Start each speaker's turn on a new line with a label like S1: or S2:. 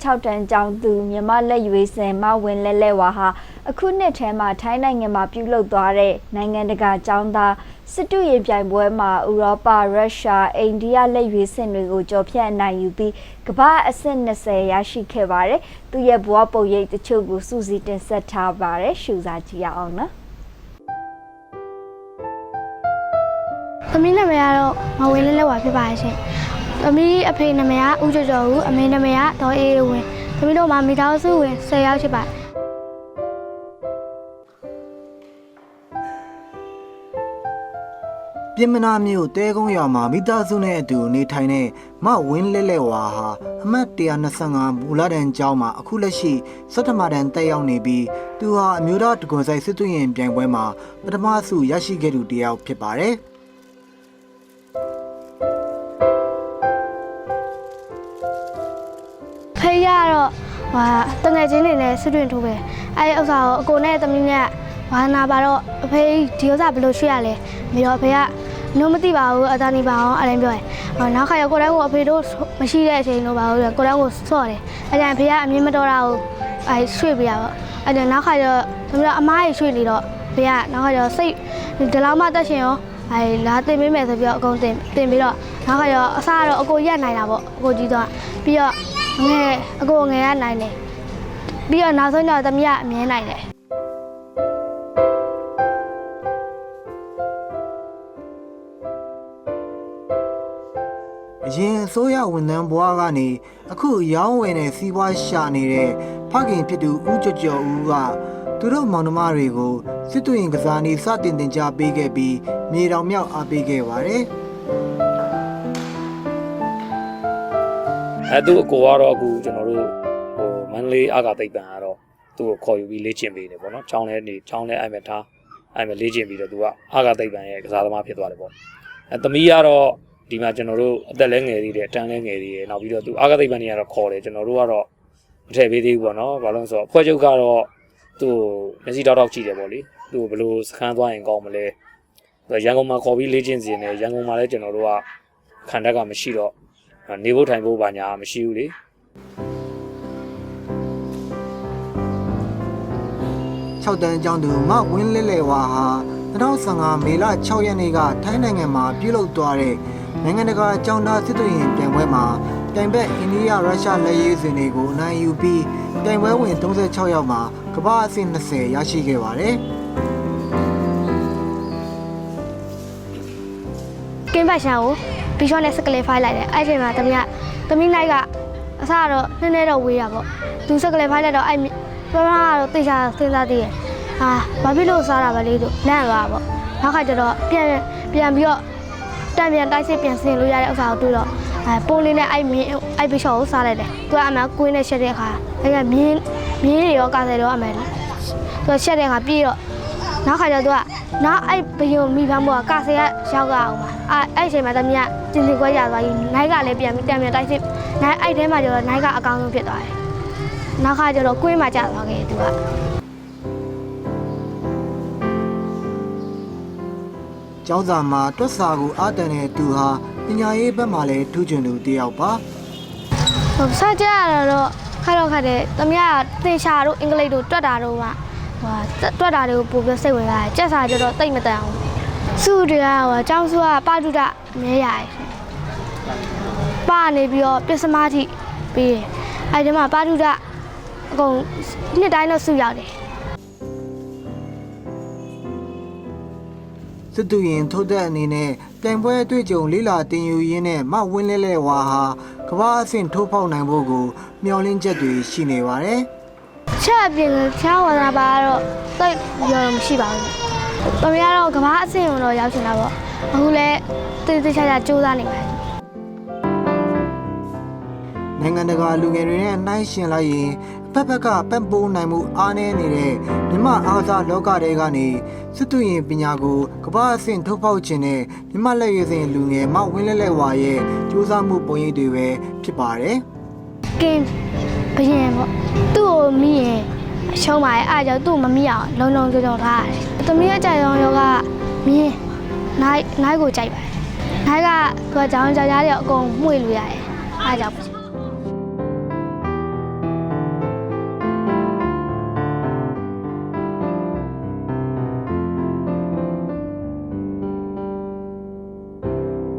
S1: 6တန်းကျောင်းသူမြမလက်ရွေးစင်မဝင်လဲလဲဝါဟာအခုနှစ်ထဲမှာထိုင်းနိုင်ငံမှာပြုလုပ်သွားတဲ့နိုင်ငံတကာကျောင်းသားစစ်တုရင်ပြိုင်ပွဲမှာဥရောပရုရှားအိန္ဒိယလက်ရွေးစင်တွေကိုကြော်ဖြတ်အနိုင်ယူပြီးကမ္ဘာအဆင့်20ရရှိခဲ့ပါတယ်။သူရဲ့ဘဝပုံရိပ်တချို့ကိုစူးစီးတင်ဆက်ထားပါတယ်။ရှုစားကြည့်ရအောင်နော်။
S2: သမီးနာမည်ကတော့မဝင်းလေးလက်ဝါဖြစ်ပါရဲ့ရှင်။ သမီးအဖေနာမည်ကဦးကျော်ကျော်ဦးအမေနာမည်ကဒေါ်အေးအေးဝင်း။သမီးတို့မှာမိသားစုဝင်10ယောက်ဖြစ်ပါတယ်
S3: ပြင်မနာမြို့တဲကုန်းရွာမှာမိသားစုနဲ့အတူနေထိုင်တဲ့မဝင်းလဲလဲဝါဟာအမှတ်125မူလတန်းကျောင်းမှာအခုလက်ရှိစက်တမတန်းတက်ရောက်နေပြီးသူဟာအမျိုးသားတကွန်ဆိုင်စစ်သွင်းရင်ပြိုင်ပွဲမှာပထမဆုရရှိခဲ့သူတစ်ယောက်ဖြစ်ပါတယ်။။
S2: ဟာတငယ်ချင်းတွေနဲ့ဆွတွင်ထိုးပဲ။အဲဒီဥစ္စာကိုအကိုနဲ့သမီးနဲ့ဝါနာပါတော့အဖေဒီဥစ္စာဘယ်လိုရွှေ့ရလဲ။ပြီးတော့အဖေကနိုးမသိပါဘူးအသာနေပါအောင်အဲ့လိုပြောတယ်။ဟောနောက်ခါရကိုယ်တိုင်ကိုအဖေတို့မရှိတဲ့အချိန်တော့ပါဘူးကိုယ်တိုင်ကိုဆော့တယ်။အဲ့ဒါအဖေကအမြင်မတော်တာကိုအဲရွှေ့ပြရပေါ့။အဲ့ဒါနောက်ခါရသမီးကအမားကြီးရွှေ့နေတော့ဖေကနောက်ခါရစိတ်ဒီလောက်မှတက်ရှင်ရောအဲလာတင်ပေးမယ်ဆိုပြီးတော့အကုန်တင်တင်ပြီးတော့နောက်ခါရောအစားတော့အကိုရက်နိုင်တာပေါ့အကိုကြီးတော့ပြီးတော့ ငယ်အကိုငယ်ရနိုင်တယ်ပြီးတော့နောက်ဆုံးတော့သမီးကအမြဲနိုင်တယ်
S3: အရင်အစိုးရဝန်ထမ်းဘဝကနေအခုရောင်းဝယ်နဲ့စီးပွားရှာနေတဲ့ဖခင်ဖြစ်သူဦးကျော်ကျော်ဦးကသူတို့မောင်နှမတွေကိုစစ်သွင်းကစားနည်းစတင်တင် जा ပေးခဲ့ပြီးမြေတော်မြောက်အားပေးခဲ့ပါတယ်
S4: အဲသူအကိုကတော့အခုကျွန်တော်တို့ဟိုမန္တလေးအာဂါသိပ္ပံကတော့သူ့ကိုခေါ်ယူပြီးလေ့ကျင့်ပေးနေပေါ့နော်။ကျောင်းထဲနေကျောင်းထဲအိုင်မဲ့ထားအိုင်မဲ့လေ့ကျင့်ပြီးတော့သူကအာဂါသိပ္ပံရဲ့ကစားသမားဖြစ်သွားတယ်ပေါ့။အဲသမီးကတော့ဒီမှာကျွန်တော်တို့အသက်လဲငယ်သေးတယ်အတန်းလဲငယ်သေးတယ်နောက်ပြီးတော့သူအာဂါသိပ္ပံတွေကတော့ခေါ်တယ်ကျွန်တော်တို့ကတော့မထည့်ပေးသေးဘူးပေါ့နော်။ဘာလို့လဲဆိုတော့ဖွဲ့ချုပ်ကတော့သူ့ကိုမျက်စိတောက်တောက်ကြည့်တယ်ပေါ့လေ။သူ့ကိုဘယ်လိုစခန်းသွားရင်ကောင်းမလဲ။ဆိုတော့ရန်ကုန်မှာခေါ်ပြီးလေ့ကျင့်စီနေရန်ကုန်မှာလည်းကျွန်တော်တို့ကခန္ဓာကမရှိတော့ နေဖို့ထိုင်ဖို့ဘာညာမရှိဘူးလေ
S3: 6တန်းကျောင်းသူမဝင်းလဲလဲဝါဟာ2015မေလ6ရက်နေ့ကထိုင်းနိုင်ငံမှာပြုလုပ်သွားတဲ့နိုင်ငံတကာကျောင်းသားစစ်သွင်းရင်ပြိုင်ပွဲမှာပြိုင်ဘက်အိန္ဒိယရုရှားလက်ရေးစင်တွေကိုအနိုင်ယူပြီးပြိုင်ပွဲဝင်36ယောက်မှာကမ္ဘာအဆင့်20ရရှိခဲ့ပါတယ်။
S2: ကင်းဘတ်ရှန် ကိုဘီရှော့နဲ့စကလေးဖိုင်လိုက်တယ်အဲ့ဒီအချိန်မှာသမီးကသမီးနိုင်ကအစားတော့နည်းနည်းတော့ဝေးတာပေါ့သူစကလေးဖိုင်လိုက်တော့အဲ့ပထမကတော့တေချာစဉ်းစားသေးတယ်ဟာဘာဖြစ်လို့စားတာပဲလေးတို့လန့်သွားပေါ့နောက်ခါကျတော့ပြန်ပြန်ပြီးတော့တန်ပြန်တိုက်စစ်ပြန်ဆင်လို့ရတဲ့ဥစ္စာကိုတွေ့တော့အဲပိုးလေးနဲ့အဲ့မြင်းအဲ့ဘီရှော့ကိုစားလိုက်တယ်သူကအမှကွင်းနဲ့ရှက်တဲ့အခါအဲ့ကမြင်းမြင်းတွေရောကားတယ်ရောအမှသူရှက်တဲ့အခါပြေးတော့နောက်ခါကျတော့သူက နောက်အဲ့ဘယုံမိဖမ်းဘောကကဆေရရောက်ကအောင်ပါအဲ့အဲ့အချိန်မှာတမီးကကျင်စင်ခွဲရသွားပြီနိုင်ကလည်းပြန်ပြီးတံပြန်တိုက်စစ်နိုင်အဲ့ထဲမှာကျတော့နိုင်ကအကောင်းဆုံးဖြစ်သွားတယ်နောက်ခါကျတော့ကွင်းမှာကျသွားခဲ့တယ်သူက
S3: ကျောင်းစာမှာတွက်စာကိုအားတန်တဲ့သူဟာပညာရေးဘက်မှာလည်းထူးချွန်သူတစ်ယောက်ပါ
S2: ဟိုစကြရတော့ခါတော့ခါတယ်တမီးကသင်ရှာတို့အင်္ဂလိပ်တို့တွက်တာတို့က ဟိုတွက်တာတွေကိုပို့ပြီးစိတ်ဝင်လာတယ်ကြက်စာကျတော့တိတ်မတန်အောင်စုတွေကဟိုကျောင်းစုကပါတုဒအမြဲရတယ်ပါနေပြီးတော့ပစ္စမတိပြီးတယ်အဲ့ဒီမှာပါတုဒအကုန်နှစ်တိုင်းတော့စုရောက်တယ်
S3: စစ်သူရင်ထုတ်တဲ့အနေနဲ့ပြိုင်ပွဲအတွေ့အကြုံလေးလာတင်ယူရင်းနဲ့မဝင်းလဲလဲဝါဟာကမ္ဘာအဆင့်ထိုးဖောက်နိုင်ဖို့ကိုမျှော်လင့်ချက်တွေရှိနေပါတယ်
S2: ချက်အပြင်ချားဝါဒပါကတော့တိတ်ရောမရှိပါဘူး။တမရတော့ကဘာအဆင့်တော့ရောက်ချင်တာပေါ့။အခုလည်းတိတိကျကျစူးစမ်းနေပါတယ်
S3: နိုင်ငံတကာလူငယ်တွေနဲ့နှိုင်းယှဉ်လိုက်ရင်ဖက်ဖက်ကပံ့ပိုးနိုင်မှုအားနည်းနေတဲ့မြမအားစားလောကတွေကနေစစ်သူရင်ပညာကိုကမ္ဘာအဆင့်ထုတ်ဖောက်ခြင်းနဲ့မြမလက်ရည်စင်လူငယ်မဝင်းလဲလဲဝါရဲ့စူးစမ်းမှုပုံရိပ်တွေပဲဖြစ်ပါတယ်။
S2: ကင်း ဘရင်ပေါ့။သူ့ကိုမိရင်အရှုံးပါရဲ့အားကြောင့်သူ့ကိုမမိအောင်လုံလုံကြုံကြုံထားရတယ်။တမီးရဲ့ကြိုက်ဆုံးယောကမြင်းနိုင်နိုင်ကိုကြိုက်ပါတယ်။နိုင်ကသူကကြောင်ကြောင်ကြားတွေအကုန်မှု့လို့ရတယ်။အားကြောင့်